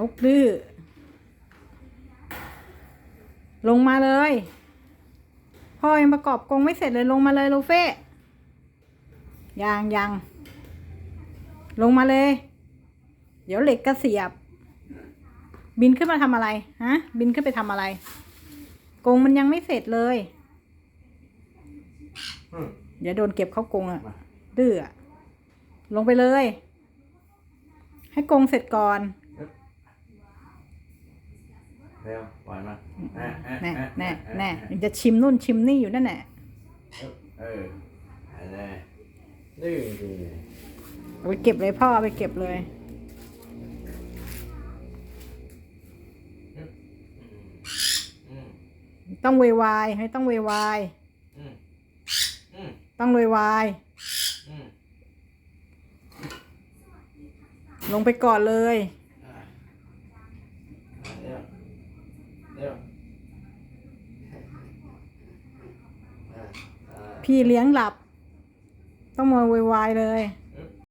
นกดื้อลงมาเลย พ่อยังประกอบกรงไม่เสร็จเลยลงมาเลยลูเฟ่ยังยังลงมาเลย เดี๋ยวเหล็กก็เสียบ บินขึ้นมาทำอะไรฮะบินขึ้นไปทำอะไรกรงมันยังไม่เสร็จเลยอืมเดี๋ยวโดนเก็บเข้ากรงอะดื้ออะลงไปเลย ให้กรงเสร็จก่อน เร็วปล่อยมาแน่แน่แน่แน่ยังจะชิมนู่นชิมนี่อยู่นั่นแหละเออแน่ดื้อดีเอาไปเก็บเลยพ่อเอาไปเก็บเลยอืมต้องเวยวายไม่ต้องเวยวายอืมอืมต้องเวยวายอืมลงไปก่อนเลยอะ เร็วเร็วอะอะพี่เลี้ยงหลับ ต้องมาเวยวายเลย